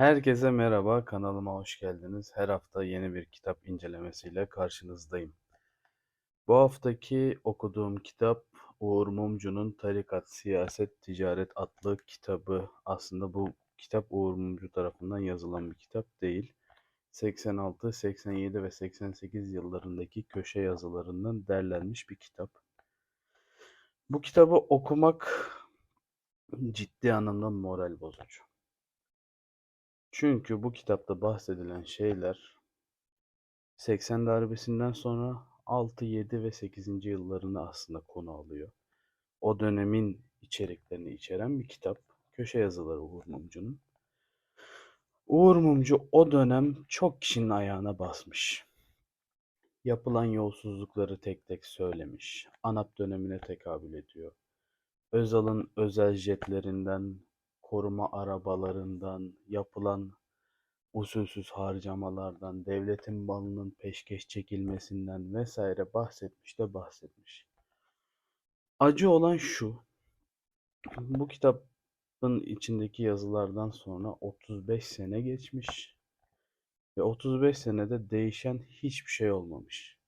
Herkese merhaba, kanalıma hoş geldiniz. Her hafta yeni bir kitap incelemesiyle karşınızdayım. Bu haftaki okuduğum kitap Uğur Mumcu'nun Tarikat, Siyaset, Ticaret adlı kitabı. Aslında bu kitap Uğur Mumcu tarafından yazılan bir kitap değil. 86, 87 ve 88 yıllarındaki köşe yazılarından derlenmiş bir kitap. Bu kitabı okumak ciddi anlamda moral bozucu. Çünkü bu kitapta bahsedilen şeyler 80 darbesinden sonra 6, 7 ve 8. yıllarını aslında konu alıyor. O dönemin içeriklerini içeren bir kitap. Köşe yazıları Uğur Mumcu'nun. Uğur Mumcu o dönem çok kişinin ayağına basmış. Yapılan yolsuzlukları tek tek söylemiş. ANAP dönemine tekabül ediyor. Özal'ın özel jetlerinden, koruma arabalarından, yapılan usulsüz harcamalardan, devletin malının peşkeş çekilmesinden vesaire bahsetmiş de bahsetmiş. Acı olan şu, bu kitabın içindeki yazılardan sonra 35 sene geçmiş ve 35 senede değişen hiçbir şey olmamış.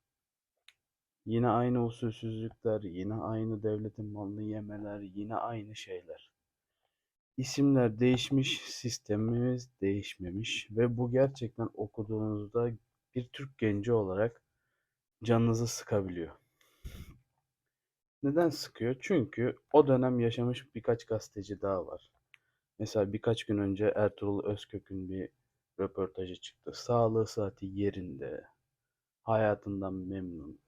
Yine aynı usulsüzlükler, yine aynı devletin malını yemeler, yine aynı şeyler. İsimler değişmiş, sistemimiz değişmemiş ve bu gerçekten okuduğunuzda bir Türk genci olarak canınızı sıkabiliyor. Neden sıkıyor? Çünkü o dönem yaşamış birkaç gazeteci daha var. Mesela birkaç gün önce Ertuğrul Özkök'ün bir röportajı çıktı. Sağlığı saati yerinde, hayatından memnun.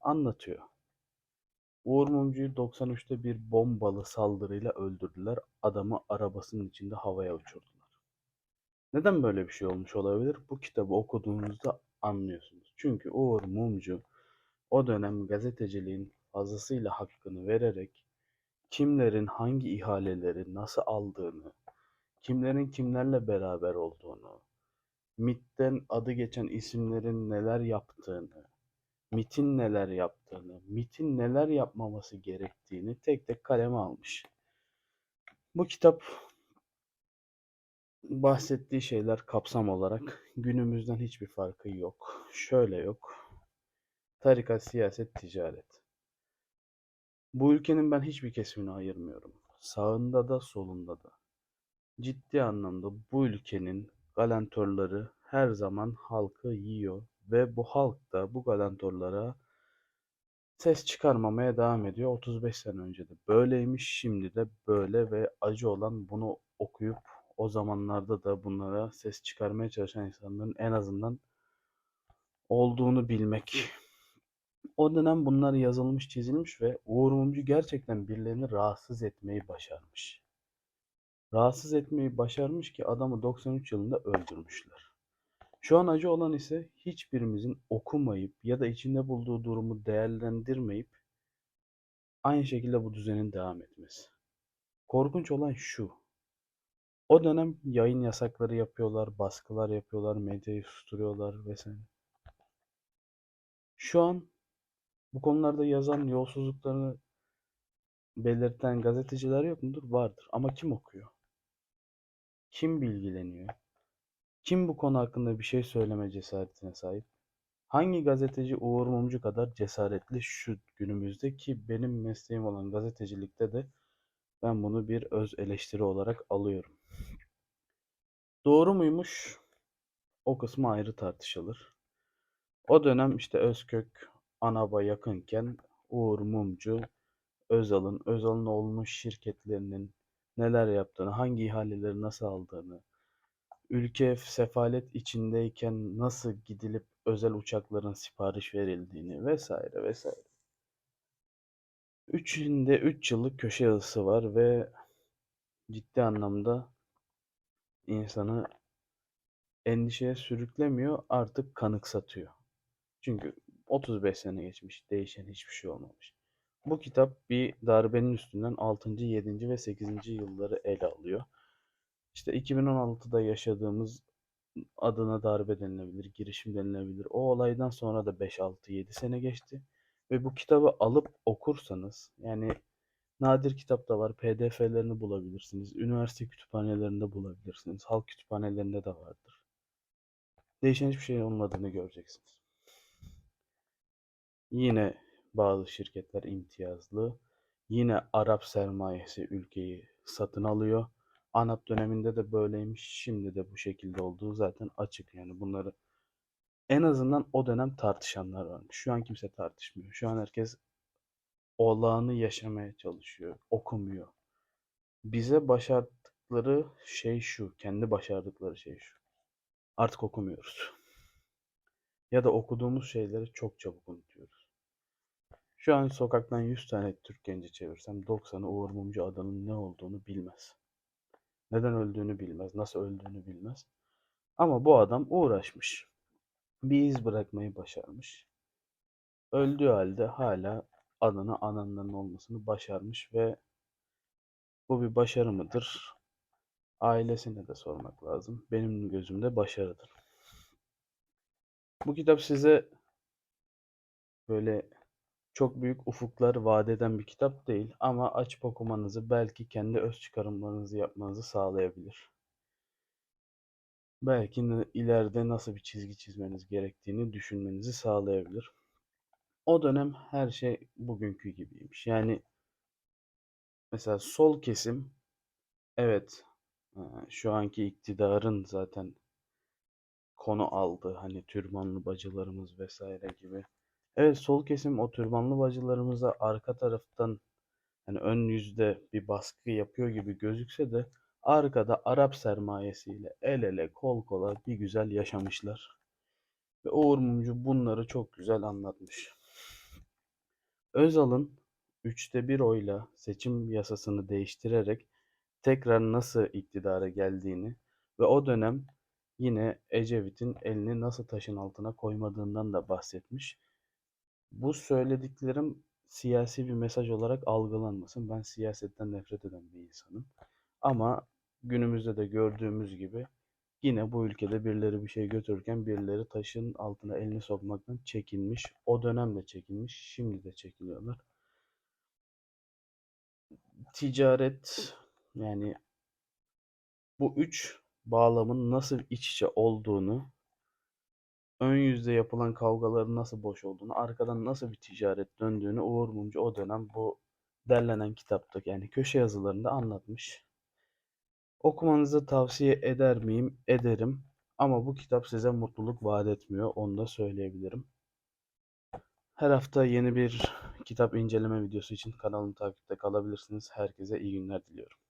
Anlatıyor. Uğur Mumcu'yu 93'te bir bombalı saldırıyla öldürdüler. Adamı arabasının içinde havaya uçurdular. Neden böyle bir şey olmuş olabilir? Bu kitabı okuduğunuzda anlıyorsunuz. Çünkü Uğur Mumcu o dönem gazeteciliğin fazlasıyla hakkını vererek kimlerin hangi ihaleleri nasıl aldığını, kimlerin kimlerle beraber olduğunu, MIT'ten adı geçen isimlerin neler yaptığını, MIT'in neler yaptığını, MIT'in neler yapmaması gerektiğini tek tek kaleme almış. Bu kitap bahsettiği şeyler kapsam olarak günümüzden hiçbir farkı yok. Şöyle yok. Tarikat, siyaset, ticaret. Bu ülkenin ben hiçbir kesimini ayırmıyorum. Sağında da solunda da. Ciddi anlamda bu ülkenin galantörleri her zaman halkı yiyor ve bu halk da bu galantörlara ses çıkarmamaya devam ediyor. 35 sene önce de böyleymiş, şimdi de böyle ve acı olan bunu okuyup o zamanlarda da bunlara ses çıkarmaya çalışan insanların en azından olduğunu bilmek. O dönem bunlar yazılmış, çizilmiş ve Uğur Mumcu gerçekten birilerini rahatsız etmeyi başarmış. Rahatsız etmeyi başarmış ki adamı 93 yılında öldürmüşler. Şu an acı olan ise hiçbirimizin okumayıp ya da içinde bulduğu durumu değerlendirmeyip aynı şekilde bu düzenin devam etmesi. Korkunç olan şu. O dönem yayın yasakları yapıyorlar, baskılar yapıyorlar, medyayı susturuyorlar vesaire. Şu an bu konularda yazan yolsuzluklarını belirten gazeteciler yok mudur? Vardır. Ama kim okuyor? Kim bilgileniyor? Kim bu konu hakkında bir şey söyleme cesaretine sahip? Hangi gazeteci Uğur Mumcu kadar cesaretli şu günümüzde ki benim mesleğim olan gazetecilikte de ben bunu bir öz eleştiri olarak alıyorum. Doğru muymuş? O kısmı ayrı tartışılır. O dönem işte Özkök ANAP'a yakınken Uğur Mumcu Özal'ın, Özal'ın oğlunun şirketlerinin neler yaptığını, hangi ihaleleri nasıl aldığını, ülke sefalet içindeyken nasıl gidilip özel uçakların sipariş verildiğini vesaire vesaire. Üçünde 3 yıllık köşe yazısı var ve ciddi anlamda insanı endişeye sürüklemiyor, artık kanıksatıyor. Çünkü 35 sene geçmiş, değişen hiçbir şey olmamış. Bu kitap bir darbenin üstünden 6. 7. ve 8. yılları ele alıyor. İşte 2016'da yaşadığımız adına darbe denilebilir, girişim denilebilir. O olaydan sonra da 5, 6, 7 sene geçti. Ve bu kitabı alıp okursanız yani Nadir kitap da var. PDF'lerini bulabilirsiniz. Üniversite kütüphanelerinde bulabilirsiniz. Halk kütüphanelerinde de vardır. Değişen hiçbir şey olmadığını göreceksiniz. Yine bazı şirketler imtiyazlı. Yine Arap sermayesi ülkeyi satın alıyor. ANAP döneminde de böyleymiş. Şimdi de bu şekilde olduğu zaten açık. Yani bunları en azından o dönem tartışanlar varmış. Şu an kimse tartışmıyor. Şu an herkes olağanı yaşamaya çalışıyor. Okumuyor. Bize başardıkları şey şu. Kendi başardıkları şey şu. Artık okumuyoruz. Ya da okuduğumuz şeyleri çok çabuk unutuyoruz. Şu an sokaktan 100 tane Türk genci çevirsem 90'ı Uğur Mumcu adının ne olduğunu bilmez. Neden öldüğünü bilmez, nasıl öldüğünü bilmez. Ama bu adam uğraşmış. Bir iz bırakmayı başarmış. Öldüğü halde hala adına ananların olmasını başarmış ve bu bir başarı mıdır? Ailesine de sormak lazım. Benim gözümde başarıdır. Bu kitap size böyle çok büyük ufuklar vaat eden bir kitap değil ama açıp okumanızı belki kendi öz çıkarımlarınızı yapmanızı sağlayabilir. Belki ileride nasıl bir çizgi çizmeniz gerektiğini düşünmenizi sağlayabilir. O dönem her şey bugünkü gibiymiş. Yani mesela sol kesim evet e, şu anki iktidarın zaten konu aldı. Hani türbanlı bacılarımız vesaire gibi. Evet sol kesim o türbanlı bacılarımıza arka taraftan hani ön yüzde bir baskı yapıyor gibi gözükse de arkada Arap sermayesiyle el ele kol kola bir güzel yaşamışlar. Ve Uğur Mumcu bunları çok güzel anlatmış. Özal'ın üçte bir oyla seçim yasasını değiştirerek tekrar nasıl iktidara geldiğini ve o dönem yine Ecevit'in elini nasıl taşın altına koymadığından da bahsetmiş. Bu söylediklerim siyasi bir mesaj olarak algılanmasın. Ben siyasetten nefret eden bir insanım. Ama günümüzde de gördüğümüz gibi yine bu ülkede birileri bir şey götürürken birileri taşın altına elini sokmaktan çekinmiş. O dönemde çekinmiş, şimdi de çekiniyorlar. Ticaret yani bu üç bağlamın nasıl iç içe olduğunu, ön yüzde yapılan kavgaların nasıl boş olduğunu, arkadan nasıl bir ticaret döndüğünü Uğur Mumcu o dönem bu derlenen kitapta yani köşe yazılarında anlatmış. Okumanızı tavsiye eder miyim? Ederim. Ama bu kitap size mutluluk vaat etmiyor. Onu da söyleyebilirim. Her hafta yeni bir kitap inceleme videosu için kanalımı takipte kalabilirsiniz. Herkese iyi günler diliyorum.